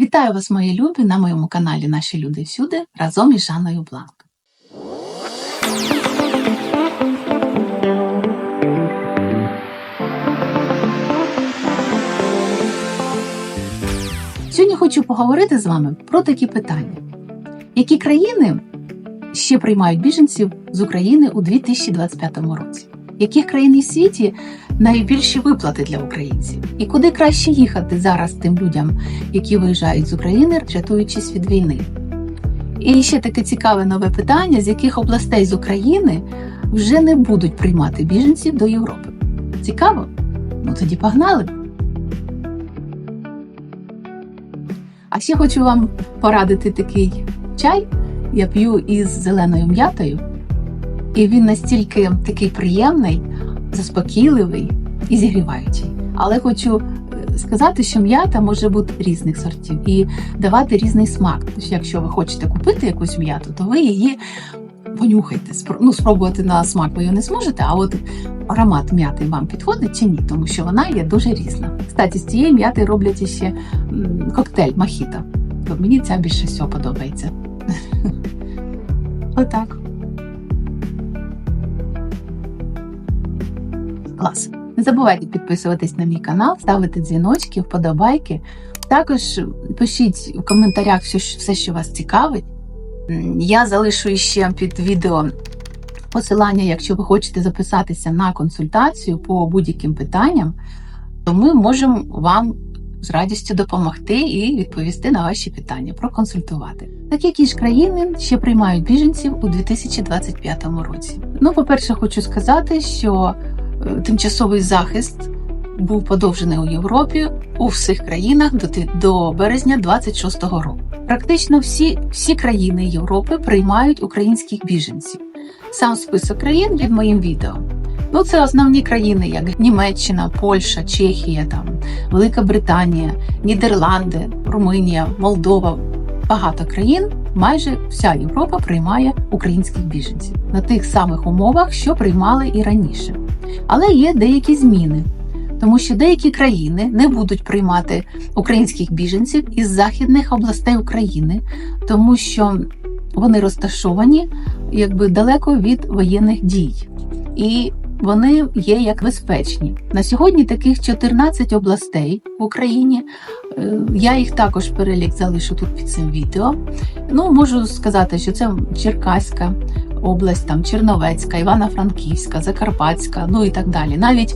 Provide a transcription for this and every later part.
Вітаю вас, мої любі, на моєму каналі Наші люди всюди разом із Жанною Бланк. Сьогодні хочу поговорити з вами про такі питання. Які країни ще приймають біженців з України у 2025 році? Яких країн у світі найбільші виплати для українців? І куди краще їхати зараз тим людям, які виїжджають з України, рятуючись від війни? І ще таке цікаве нове питання: з яких областей з України вже не будуть приймати біженців до Європи? Цікаво? Ну тоді погнали! А ще хочу вам порадити такий чай. Я п'ю із зеленою м'ятою, і він настільки такий приємний, заспокійливий і зігріваючий. Але хочу е, сказати, що м'ята може бути різних сортів і давати різний смак. Тож, якщо ви хочете купити якусь м'яту, то ви її понюхайте. Ну, спробувати на смак ви її не зможете, а от аромат м'яти вам підходить чи ні, тому що вона є дуже різна. Кстати, з цієї м'яти роблять іще м, коктейль мохіто. От Мені ця більше всього подобається. Отак. Клас. Не забувайте підписуватись на мій канал, ставити дзвіночки, вподобайки. Також пишіть в коментарях все, що- вас цікавить. Я залишу ще під відео посилання, якщо ви хочете записатися на консультацію по будь-яким питанням, то ми можемо вам з радістю допомогти і відповісти на ваші питання, проконсультувати. Так які ж країни ще приймають біженців у 2025 році? Ну, по-перше, хочу сказати, що тимчасовий захист був подовжений у Європі у всіх країнах до, до березня 26-го року. Практично всі, всі країни Європи приймають українських біженців. Сам список країн під моїм відео. Ну, це основні країни, як Німеччина, Польща, Чехія, там, Велика Британія, Нідерланди, Румунія, Молдова. Багато країн, майже вся Європа приймає українських біженців на тих самих умовах, що приймали і раніше. Але є деякі зміни, тому що деякі країни не будуть приймати українських біженців із західних областей України, тому що вони розташовані якби далеко від воєнних дій. І вони є як безпечні. На сьогодні таких 14 областей в Україні. Е, Я їх також перелік залишу тут під цим відео. Ну, можу сказати, що це Черкаська область, там Черновецька, Івано-Франківська, Закарпатська, ну і так далі. Навіть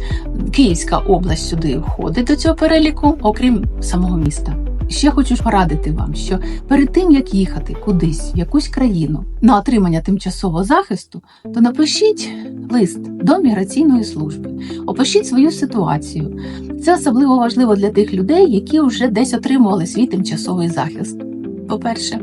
Київська область сюди входить до цього переліку, окрім самого міста. Ще хочу порадити вам, що перед тим як їхати кудись в якусь країну на отримання тимчасового захисту, то напишіть лист до міграційної служби, опишіть свою ситуацію. Це особливо важливо для тих людей, які вже десь отримували свій тимчасовий захист. По-перше,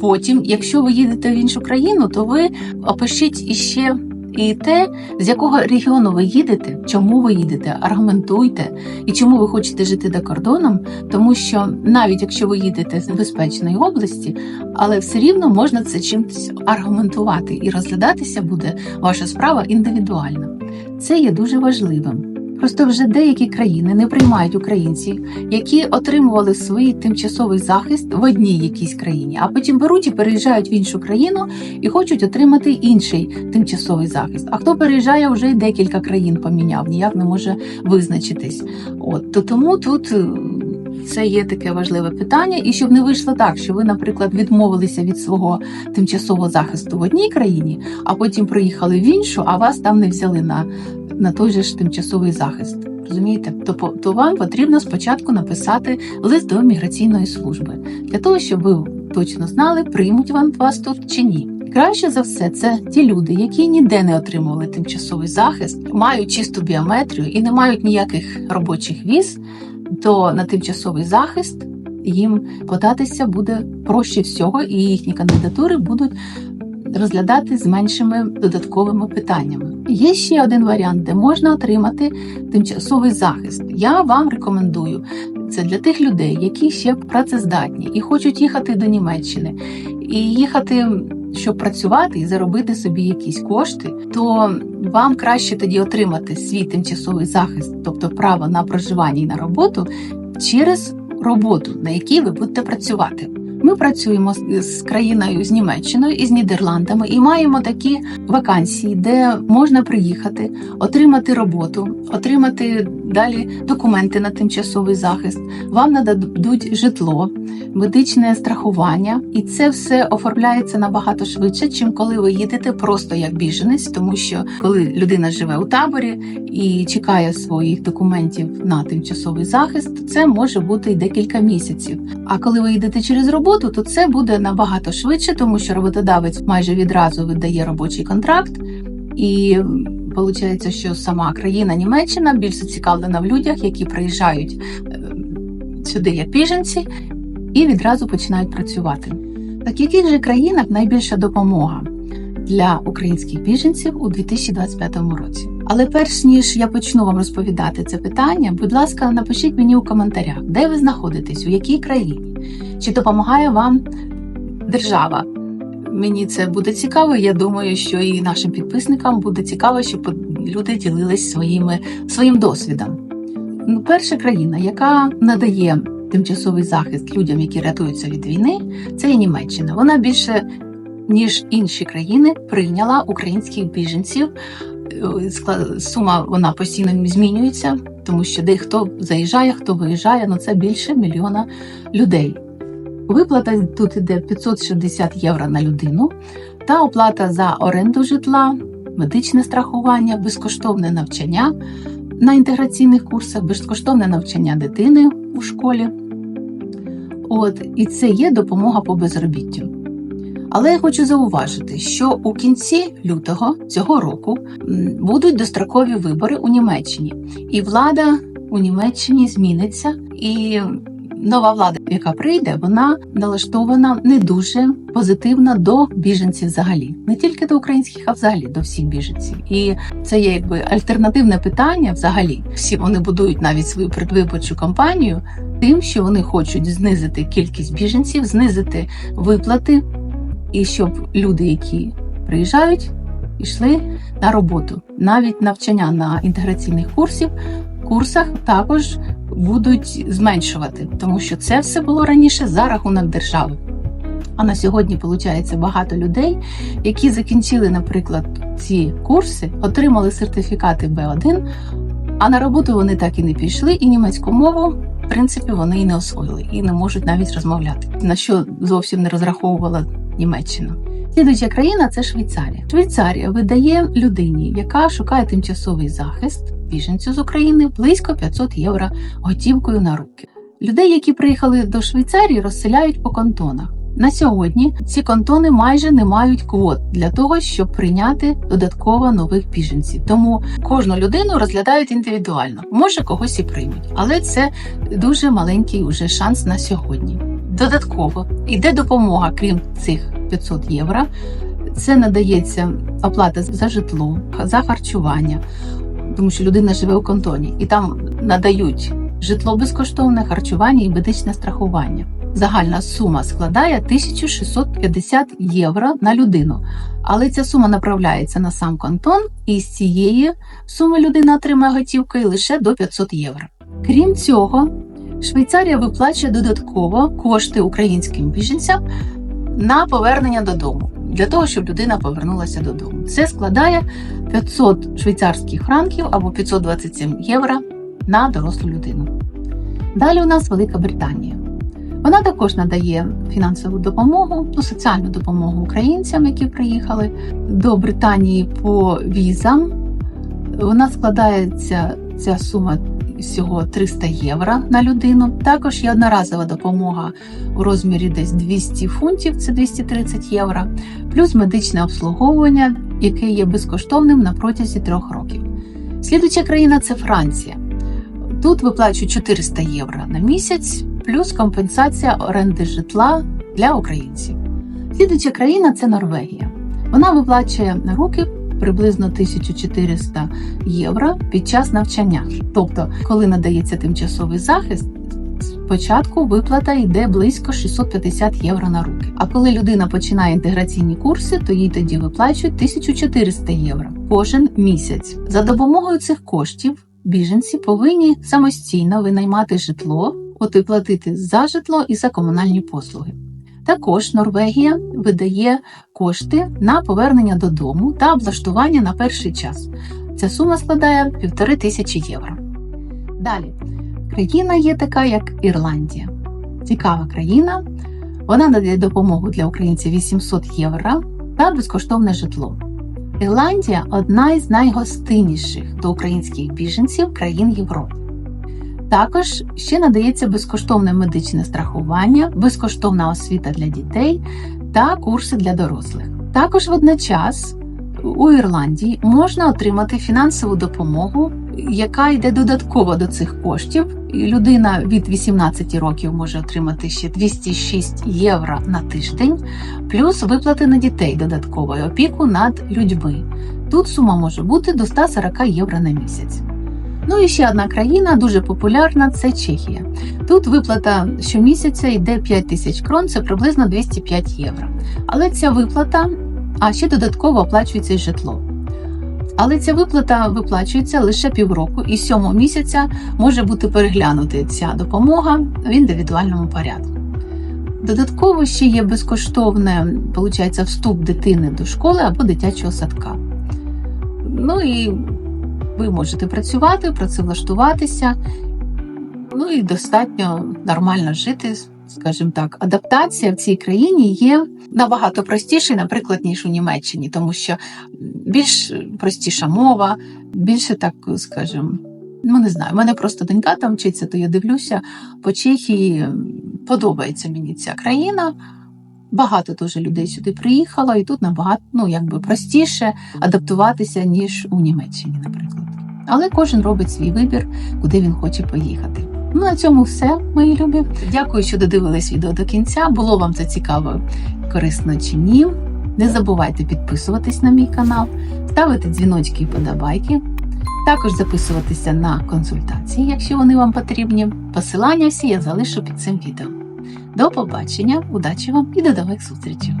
потім, якщо ви їдете в іншу країну, то ви опишіть іще і те, з якого регіону ви їдете, чому ви їдете, аргументуйте і чому ви хочете жити за кордоном, тому що навіть якщо ви їдете з безпечної області, але все рівно можна це чимось аргументувати і розглядатися буде ваша справа індивідуально. Це є дуже важливим. Просто вже деякі країни не приймають українців, які отримували свій тимчасовий захист в одній якійсь країні, а потім беруть і переїжджають в іншу країну і хочуть отримати інший тимчасовий захист. А хто переїжджає, вже декілька країн поміняв, ніяк не може визначитись. От то тому тут. Це є таке важливе питання, і щоб не вийшло так, що ви, наприклад, відмовилися від свого тимчасового захисту в одній країні, а потім приїхали в іншу, а вас там не взяли на, на той же ж тимчасовий захист. Розумієте? То, то вам потрібно спочатку написати лист до міграційної служби для того, щоб ви точно знали, приймуть вам вас тут чи ні. Краще за все, це ті люди, які ніде не отримували тимчасовий захист, мають чисту біометрію і не мають ніяких робочих віз, то на тимчасовий захист їм податися буде проще всього, і їхні кандидатури будуть розглядати з меншими додатковими питаннями. Є ще один варіант, де можна отримати тимчасовий захист. Я вам рекомендую це для тих людей, які ще працездатні і хочуть їхати до Німеччини і їхати. Щоб працювати і заробити собі якісь кошти, то вам краще тоді отримати свій тимчасовий захист, тобто право на проживання і на роботу через роботу, на якій ви будете працювати. Ми працюємо з, країною з Німеччиною і з Нідерландами і маємо такі вакансії, де можна приїхати, отримати роботу, отримати далі документи на тимчасовий захист. Вам нададуть житло, медичне страхування, і це все оформляється набагато швидше, чим коли ви їдете просто як біженець, тому що коли людина живе у таборі і чекає своїх документів на тимчасовий захист, це може бути і декілька місяців. А коли ви їдете через роботу, то це буде набагато швидше, тому що роботодавець майже відразу видає робочий контракт, і виходить, що сама країна Німеччина більш зацікавлена в людях, які приїжджають е, сюди як біженці, і відразу починають працювати. Так в яких же країнах найбільша допомога для українських біженців у 2025 році? Але перш ніж я почну вам розповідати це питання, будь ласка, напишіть мені у коментарях, де ви знаходитесь, у якій країні, чи допомагає вам держава. Мені це буде цікаво. Я думаю, що і нашим підписникам буде цікаво, щоб люди ділились своїми своїм досвідом. Ну, перша країна, яка надає тимчасовий захист людям, які рятуються від війни, це є Німеччина. Вона більше ніж інші країни прийняла українських біженців. Е, Сума вона постійно змінюється, тому що дехто заїжджає, хто виїжджає, ну це більше мільйона людей. Виплата тут іде 560 євро на людину та оплата за оренду житла, медичне страхування, безкоштовне навчання на інтеграційних курсах, безкоштовне навчання дитини у школі. От, і це є допомога по безробіттю. Але я хочу зауважити, що у кінці лютого цього року будуть дострокові вибори у Німеччині, і влада у Німеччині зміниться, і нова влада, яка прийде, вона налаштована не дуже позитивно до біженців взагалі, не тільки до українських, а взагалі до всіх біженців. І це є якби альтернативне питання. Взагалі, всі вони будують навіть свою предвиборчу кампанію тим, що вони хочуть знизити кількість біженців, знизити виплати, і щоб люди, які приїжджають, йшли на роботу. Навіть навчання на інтеграційних курсів курсах також будуть зменшувати, тому що це все було раніше за рахунок держави. А на сьогодні, виходить, багато людей, які закінчили, наприклад, ці курси, отримали сертифікати B1, а на роботу вони так і не пішли, і німецьку мову, в принципі, вони і не освоїли, і не можуть навіть розмовляти, на що зовсім не розраховувала Німеччина. Слідуюча країна це Швейцарія. Швейцарія видає людині, яка шукає тимчасовий захист біженцю з України близько 500 євро готівкою на руки. Людей, які приїхали до Швейцарії, розселяють по кантонах. На сьогодні ці кантони майже не мають квот для того, щоб прийняти додатково нових біженців. Тому кожну людину розглядають індивідуально. Може когось і приймуть, але це дуже маленький уже шанс на сьогодні. Додатково йде допомога, крім цих 500 євро. Це надається оплата за житло, за харчування, тому що людина живе у кантоні, і там надають житло безкоштовне, харчування і медичне страхування. Загальна сума складає 1650 євро на людину. Але ця сума направляється на сам кантон, і з цієї суми людина отримає готівкою лише до 500 євро. Крім цього, Швейцарія виплачує додатково кошти українським біженцям на повернення додому для того, щоб людина повернулася додому. Це складає 500 швейцарських франків або 527 євро на дорослу людину. Далі у нас Велика Британія. Вона також надає фінансову допомогу, ну, соціальну допомогу українцям, які приїхали до Британії по візам. Вона складається ця сума всього 300 євро на людину. Також є одноразова допомога у розмірі десь 200 фунтів, це 230 євро, плюс медичне обслуговування, яке є безкоштовним на протязі трьох років. Слідуча країна це Франція. Тут виплачують 400 євро на місяць, плюс компенсація оренди житла для українців. Слідуча країна це Норвегія. Вона виплачує на руки приблизно 1400 євро під час навчання. Тобто, коли надається тимчасовий захист, спочатку виплата йде близько 650 євро на руки. А коли людина починає інтеграційні курси, то їй тоді виплачують 1400 євро кожен місяць. За допомогою цих коштів біженці повинні самостійно винаймати житло от і платити за житло і за комунальні послуги. Також Норвегія видає кошти на повернення додому та облаштування на перший час. Ця сума складає півтори тисячі євро. Далі, країна є така, як Ірландія. Цікава країна. Вона надає допомогу для українців 800 євро та безкоштовне житло. Ірландія одна із найгостинніших до українських біженців країн Європи. Також ще надається безкоштовне медичне страхування, безкоштовна освіта для дітей та курси для дорослих. Також водночас у Ірландії можна отримати фінансову допомогу, яка йде додатково до цих коштів. Людина від 18 років може отримати ще 206 євро на тиждень, плюс виплати на дітей додаткової опіку над людьми. Тут сума може бути до 140 євро на місяць. Ну і ще одна країна дуже популярна це Чехія. Тут виплата щомісяця йде 5 тисяч крон, це приблизно 205 євро. Але ця виплата, а ще додатково оплачується й житло. Але ця виплата виплачується лише півроку, і сьомого місяця може бути переглянути ця допомога в індивідуальному порядку. Додатково ще є безкоштовне, виходить, вступ дитини до школи або дитячого садка. Ну і ви можете працювати, працевлаштуватися, ну і достатньо нормально жити, скажімо так. Адаптація в цій країні є набагато простіша, наприклад, ніж у Німеччині, тому що більш простіша мова, більше так, скажімо, ну не знаю, в мене просто донька там вчиться, то я дивлюся по Чехії. Подобається мені ця країна. Багато дуже людей сюди приїхало, і тут набагато ну, якби простіше адаптуватися, ніж у Німеччині, наприклад. Але кожен робить свій вибір, куди він хоче поїхати. Ну, на цьому все, мої любі. Дякую, що додивились відео до кінця. Було вам це цікаво, корисно чи ні. Не забувайте підписуватись на мій канал, ставити дзвіночки і подобайки. Також записуватися на консультації, якщо вони вам потрібні. Посилання всі я залишу під цим відео. До побачення, удачі вам і до нових зустрічей!